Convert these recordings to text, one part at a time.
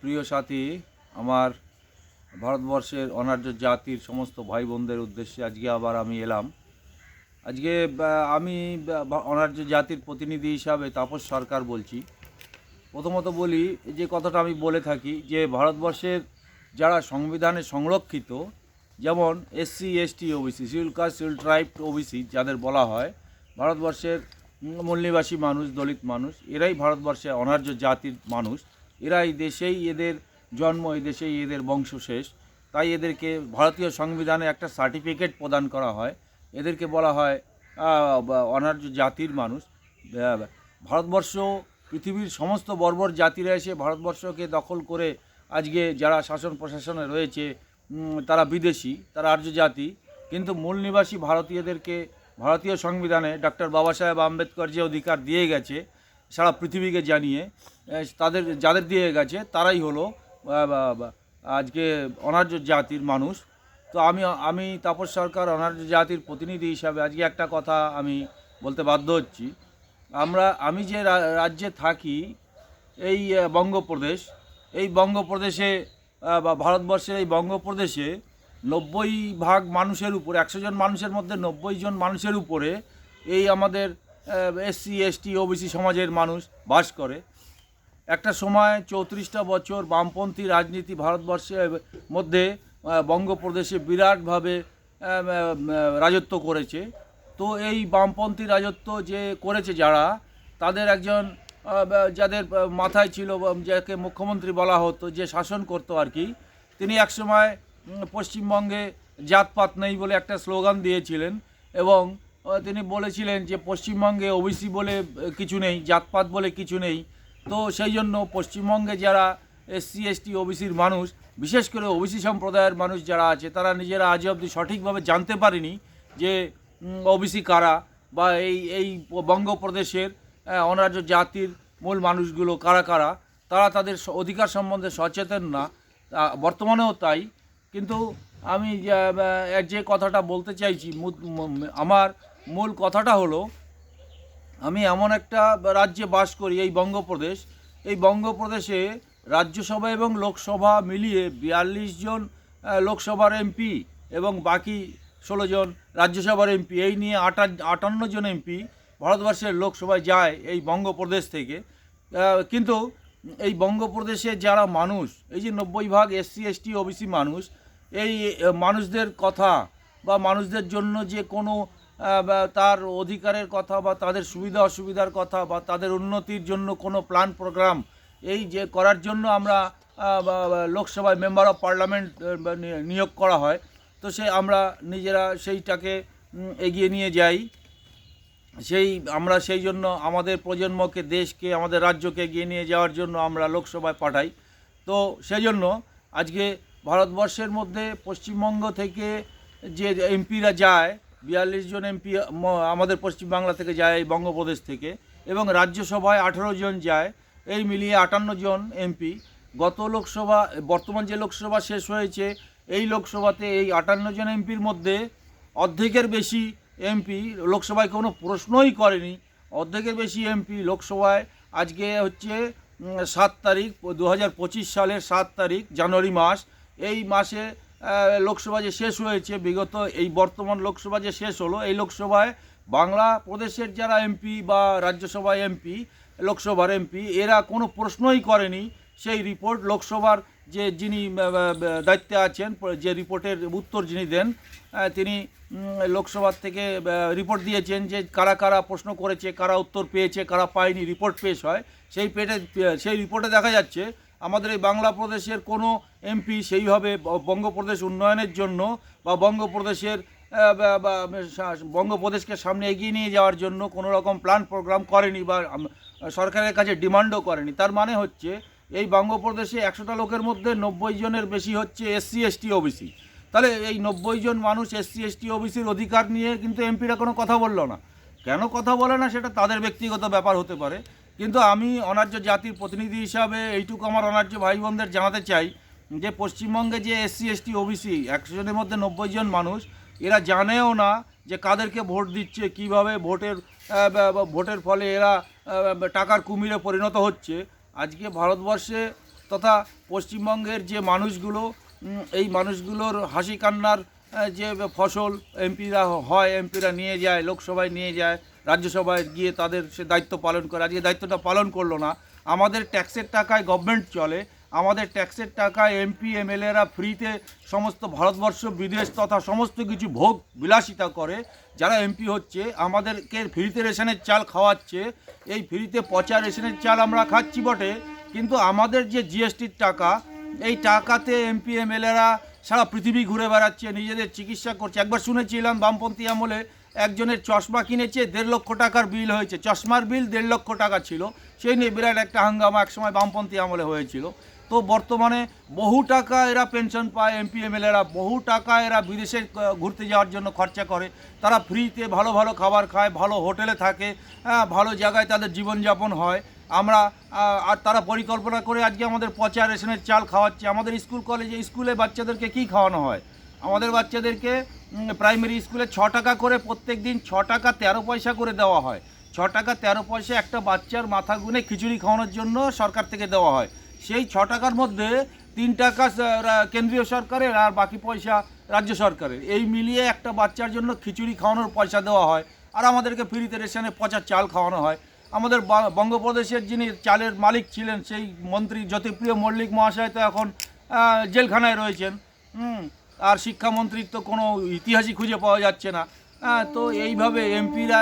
প্রিয় সাথী, আমার ভারতবর্ষের অনার্য জাতির সমস্ত ভাই বোনদের উদ্দেশ্যে আজকে আবার আমি এলাম। আজকে আমি অনার্য জাতির প্রতিনিধি হিসাবে তাপস সরকার বলছি। প্রথমত বলি, যে কথাটা আমি বলে থাকি, যে ভারতবর্ষের যারা সংবিধানে সংরক্ষিত, যেমন SC ST OBC scheduled caste scheduled tribe OBC যাদের বলা হয়, ভারতবর্ষের মূলনিবাসী মানুষ, দলিত মানুষ, এরাই ভারতবর্ষে অনার্য জাতির মানুষ। এরা এই দেশেই এদের জন্ম, এই দেশেই এদের বংশশেষ। তাই এদেরকে ভারতীয় সংবিধানে একটা সার্টিফিকেট প্রদান করা হয়। এদেরকে বলা হয় অনার্য জাতির মানুষ। ভারতবর্ষ, পৃথিবীর সমস্ত বর্বর জাতিরা এসে ভারতবর্ষকে দখল করে আজকে যারা শাসন প্রশাসনে রয়েছে তারা বিদেশি, তারা আর্য জাতি। কিন্তু মূল নিবাসী ভারতীয়দেরকে ভারতীয় সংবিধানে ডক্টর বাবা সাহেব আম্বেদকর যে অধিকার দিয়ে গেছে সারা পৃথিবীকে জানিয়ে তাদের, যাদের দিয়ে গেছে, তারাই হলো আজকে অনার্য জাতির মানুষ। তো আমি আমি তাপস সরকার অনার্য জাতির প্রতিনিধি হিসাবে আজকে একটা কথা আমি বলতে বাধ্য হচ্ছি। আমরা, আমি যে রাজ্যে থাকি, এই বঙ্গপ্রদেশ, এই বঙ্গপ্রদেশে বা ভারতবর্ষের এই বঙ্গপ্রদেশে নব্বই ভাগ মানুষের উপরে, একশো জন মানুষের মধ্যে নব্বই জন মানুষের উপরে এই আমাদের এসসি এসটি ওবিসি সমাজের মানুষ বাস করে। একটা সময় চৌত্রিশটা বছর বামপন্থী রাজনীতি ভারতবর্ষের মধ্যে বঙ্গপ্রদেশে বিরাটভাবে রাজত্ব করেছে। তো এই বামপন্থী রাজত্ব যে করেছে যারা, তাদের একজন যাদের মাথায় ছিল, যাকে মুখ্যমন্ত্রী বলা হতো, যে শাসন করতো আর কি, তিনি একসময় পশ্চিমবঙ্গে জাতপাত নেই বলে একটা স্লোগান দিয়েছিলেন এবং তিনি বলেছিলেন যে পশ্চিমবঙ্গে ওবিসি বলে কিছু নেই, জাতপাত বলে কিছু নেই। তো সেই জন্য পশ্চিমবঙ্গে যারা এসসি, এসটি, ওবিসির মানুষ, বিশেষ করে ওবিসি সম্প্রদায়ের মানুষ যারা আছে, তারা নিজেরা আজ অবধি সঠিকভাবে জানতে পারেনি যে ওবিসি কারা বা এই এই বঙ্গপ্রদেশের অনার্য জাতির মূল মানুষগুলো কারা কারা, তারা তাদের অধিকার সম্বন্ধে সচেতন না। বর্তমানেও তাই। কিন্তু আমি যে- কথাটা বলতে চাইছি আমার মূল কথাটা হলো, আমি এমন একটা রাজ্যে বাস করি, এই বঙ্গপ্রদেশ। এই বঙ্গপ্রদেশে রাজ্যসভা এবং লোকসভা মিলিয়ে বিয়াল্লিশ জন লোকসভার এমপি এবং বাকি ষোলো জন রাজ্যসভার এমপি, এই নিয়ে আটা, আটান্ন জন এমপি ভারতবর্ষের লোকসভায় যায় এই বঙ্গপ্রদেশ থেকে। কিন্তু এই বঙ্গপ্রদেশে যারা মানুষ, এই যে নব্বই ভাগ এসসি, এসটি, ওবিসি মানুষ, এই মানুষদের কথা বা মানুষদের জন্য যে কোনো তার অধিকারের কথা বা তাদের সুবিধা অসুবিধার কথা বা তাদের উন্নতির জন্য কোনো প্ল্যান প্রোগ্রাম এই যে করার জন্য আমরা লোকসভায় মেম্বার অফ পার্লামেন্ট নিয়োগ করা হয়। তো সে আমরা নিজেরা সেইটাকে এগিয়ে নিয়ে যাই। সেই, আমরা সেই জন্য আমাদের প্রজন্মকে, দেশকে, আমাদের রাজ্যকে এগিয়ে নিয়ে যাওয়ার জন্য আমরা লোকসভায় পাঠাই। তো সেই জন্য আজকে ভারতবর্ষের মধ্যে পশ্চিমবঙ্গ থেকে যে এমপিরা যায় বিয়াল্লিশ জন এমপি আমাদের পশ্চিমবাংলা থেকে যায়, বঙ্গপ্রদেশ থেকে, এবং রাজ্যসভায় আঠেরো জন যায়, এই মিলিয়ে আটান্ন জন এমপি। গত লোকসভা, বর্তমান যে লোকসভা শেষ হয়েছে, এই লোকসভাতে এই আটান্ন জন এমপির মধ্যে অর্ধেকের বেশি এমপি লোকসভায় কোনো প্রশ্নই করেনি। অর্ধেকের বেশি এমপি লোকসভায় আজকে হচ্ছে সাত তারিখ, দু হাজার পঁচিশ সালের সাত তারিখ, জানুয়ারি মাস। এই মাসে লোকসভা যে শেষ হয়েছে, বিগত এই বর্তমান লোকসভা যে শেষ হলো, এই লোকসভায় বাংলা প্রদেশের যারা এমপি বা রাজ্যসভায় এমপি, লোকসভার এমপি, এরা কোনো প্রশ্নই করেনি। সেই রিপোর্ট লোকসভার যে যিনি দায়িত্বে আছেন, যে রিপোর্টের উত্তর যিনি দেন তিনি লোকসভার থেকে রিপোর্ট দিয়েছেন যে কারা কারা প্রশ্ন করেছে, কারা উত্তর পেয়েছে, কারা পায়নি, রিপোর্ট পেশ হয়। সেই পেটে সেই রিপোর্টে দেখা যাচ্ছে আমাদের এই বাংলা প্রদেশের কোনো এমপি সেইভাবে বঙ্গপ্রদেশ উন্নয়নের জন্য বা বঙ্গপ্রদেশের বঙ্গপ্রদেশকে সামনে এগিয়ে নিয়ে যাওয়ার জন্য কোনো রকম প্ল্যান প্রোগ্রাম করেনি বা সরকারের কাছে ডিমান্ডও করেনি। তার মানে হচ্ছে এই বঙ্গপ্রদেশে একশোটা লোকের মধ্যে নব্বই জনের বেশি হচ্ছে এসসি এসটি ওবিসি তাহলে এই নব্বই জন মানুষ এসসি এসটি ওবিসির অধিকার নিয়ে কিন্তু এমপিরা কোনো কথা বলল না। কেন কথা বলে না সেটা তাদের ব্যক্তিগত ব্যাপার হতে পারে। কিন্তু আমি অনার্য জাতির প্রতিনিধি হিসাবে এইটুকু আমার অনার্য ভাই বোনদের জানাতে চাই যে পশ্চিমবঙ্গে যে এসসি, এসটি, ওবিসি একশো জনের মধ্যে নব্বই জন মানুষ, এরা জানেও না যে কাদেরকে ভোট দিচ্ছে, কীভাবে ভোটের ভোটের ফলে এরা টাকার কুমিরে পরিণত হচ্ছে। আজকে ভারতবর্ষে তথা পশ্চিমবঙ্গের যে মানুষগুলো এই মানুষগুলোর হাসি কান্নার যে ফসল এমপিরা হয়, এমপিরা নিয়ে যায়, লোকসভায় নিয়ে যায় রাজ্যসভায় গিয়ে তাদের সে দায়িত্ব পালন করে। আজকে দায়িত্বটা পালন করল না। আমাদের ট্যাক্সের টাকায় গভর্নমেন্ট চলে। আমাদের ট্যাক্সের টাকায় এমপি এমএলএরা ফ্রিতে সমস্ত ভারতবর্ষ, বিদেশ তথা সমস্ত কিছু ভোগ বিলাসিতা করে। যারা এমপি হচ্ছে, আমাদেরকে ফ্রিতে রেশনের চাল খাওয়াচ্ছে। এই ফ্রিতে পচা রেশনের চাল আমরা খাচ্ছি বটে। কিন্তু আমাদের যে জিএসটির টাকা, এই টাকাতে এমপি এমএলএরা সারা পৃথিবী ঘুরে বেড়াচ্ছে, নিজেদের চিকিৎসা করছে। একবার শুনেছিলাম বামপন্থী আমলে একজনের চশমা কিনেছে দেড় লক্ষ টাকার বিল হয়েছে। চশমার বিল দেড় লক্ষ টাকা ছিল। সেই নিয়ে বিরাট একটা হাঙ্গামা একসময় বামপন্থী আমলে হয়েছিল। তো বর্তমানে বহু টাকা এরা পেনশন পায় এমপি এমএলএরা। বহু টাকা এরা বিদেশে ঘুরতে যাওয়ার জন্য খরচা করে। তারা ফ্রিতে ভালো ভালো খাবার খায় ভালো হোটেলে থাকে হ্যাঁ, ভালো জায়গায় তাদের জীবনযাপন হয়। আমরা আর তারা পরিকল্পনা করে আজকে আমাদের পচা রেশনের চাল খাওয়াচ্ছে। আমাদের স্কুল কলেজে স্কুলে বাচ্চাদেরকে কি খাওয়ানো হয়? আমাদের বাচ্চাদেরকে প্রাইমারি স্কুলে ছ টাকা করে প্রত্যেক দিন ছ টাকা তেরো পয়সা করে দেওয়া হয়। ছ টাকা তেরো পয়সা একটা বাচ্চার মাথা গুনে খিচুড়ি খাওয়ানোর জন্য সরকার থেকে দেওয়া হয়। সেই ছ টাকার মধ্যে তিন টাকা কেন্দ্রীয় সরকারের আর বাকি পয়সা রাজ্য সরকারের। এই মিলিয়ে একটা বাচ্চার জন্য খিচুড়ি খাওয়ানোর পয়সা দেওয়া হয়। আর আমাদেরকে ফ্রিতে রেশনে পচা চাল খাওয়ানো হয়। আমাদের বঙ্গপ্রদেশের যিনি চালের মালিক ছিলেন সেই মন্ত্রী জ্যোতিপ্রিয় মল্লিক মহাশয় তো এখন জেলখানায় রয়েছেন। হুম। আর শিক্ষামন্ত্রীর তো কোনো ইতিহাসই খুঁজে পাওয়া যাচ্ছে না। হ্যাঁ তো এইভাবে এমপিরা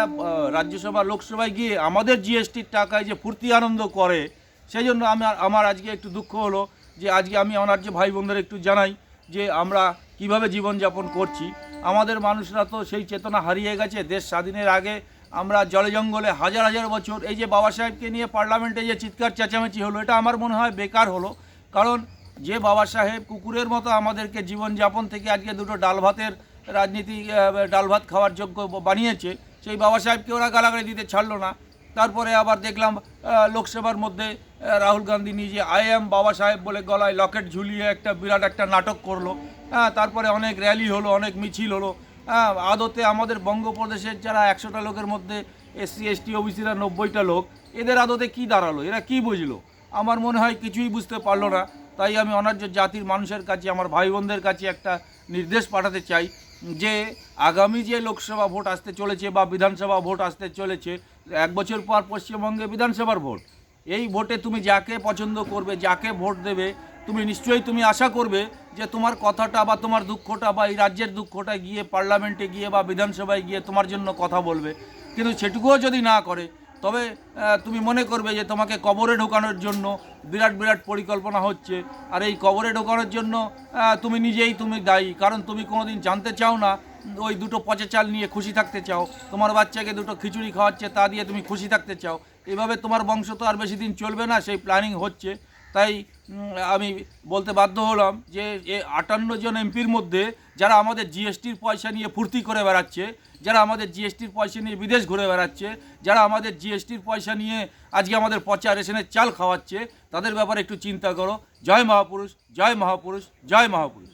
রাজ্যসভা, লোকসভায় গিয়ে আমাদের জিএসটির টাকায় যে ফুর্তি আনন্দ করে সেই জন্য আমি আমার আজকে একটু দুঃখ হলো যে আজকে আমি আমার যে ভাই বোনদের একটু জানাই যে আমরা কীভাবে জীবনযাপন করছি। আমাদের মানুষরা তো সেই চেতনা হারিয়ে গেছে, দেশ স্বাধীনের আগে আমরা জলে জঙ্গলে হাজার হাজার বছর, এই যে বাবা সাহেবকে নিয়ে পার্লামেন্টে যে চিৎকার চেঁচামেচি হলো, এটা আমার মনে হয় বেকার হলো। কারণ যে বাবা সাহেব কুকুরের মতো আমাদেরকে জীবনযাপন থেকে আজকে দুটো ডাল ভাতের রাজনীতি ডাল ভাত খাওয়ার যোগ্য বানিয়েছে, সেই বাবা সাহেবকে ওরা গালাগালি দিতে ছাড়লো না। তারপরে আবার দেখলাম লোকসভার মধ্যে রাহুল গান্ধী নিজে আই এম বাবা সাহেব বলে গলায় লকেট ঝুলিয়ে একটা বিরাট একটা নাটক করল। হ্যাঁ তারপরে অনেক র্যালি হলো, অনেক মিছিল হলো। হ্যাঁ আদতে আমাদের বঙ্গপ্রদেশের যারা একশোটা লোকের মধ্যে, এসসি, এসটি, ওবিসিরা নব্বইটা লোক, এদের আদতে কি দাঁড়াল? এরা কি বুঝলো? আমার মনে হয় কিছুই বুঝতে পারল না। তাই আমি অনার্য জাতির মানুষের কাছে, আমার ভাই বোনদের কাছে একটা নির্দেশ পাঠাতে চাই যে, আগামী যে লোকসভা ভোট আসতে চলেছে বা বিধানসভা ভোট আসতে চলেছে, এক বছর পর পশ্চিমবঙ্গে বিধানসভার ভোট। এই ভোটে তুমি যাকে পছন্দ করবে, যাকে ভোট দেবে, তুমি নিশ্চয়ই তুমি আশা করবে যে তোমার কথাটা বা তোমার দুঃখটা বা এই রাজ্যের দুঃখটা গিয়ে পার্লামেন্টে গিয়ে বা বিধানসভায় গিয়ে তোমার জন্য কথা বলবে। কিন্তু সেটুকুও যদি না করে তবে তুমি মনে করবে যে তোমাকে কবরে ঢোকানোর জন্য বিরাট বিরাট পরিকল্পনা হচ্ছে। আর এই কবরে ঢোকানোর জন্য তুমি নিজেই তুমি দায়ী। কারণ তুমি কোনোদিন জানতে চাও না, ওই দুটো পচা চাল নিয়ে খুশি থাকতে চাও। তোমার বাচ্চাকে দুটো খিচুড়ি খাওয়াচ্ছে, তা দিয়ে তুমি খুশি থাকতে চাও। এভাবে তোমার বংশ তো আর বেশি দিন চলবে না, সেই প্ল্যানিং হচ্ছে। তাই আমি বলতে বাধ্য হলাম যে এ আটান্ন জন এমপির মধ্যে যারা আমাদের জিএসটির পয়সা নিয়ে ফুর্তি করে বেড়াচ্ছে, যারা আমাদের জিএসটির পয়সা নিয়ে বিদেশ ঘুরে বেড়াচ্ছে, যারা আমাদের জিএসটির পয়সা নিয়ে আজকে আমাদের পচা রেশনের চাল খাওয়াচ্ছে, তাদের ব্যাপারে একটু চিন্তা করো। জয় মহাপুরুষ জয় মহাপুরুষ জয় মহাপুরুষ।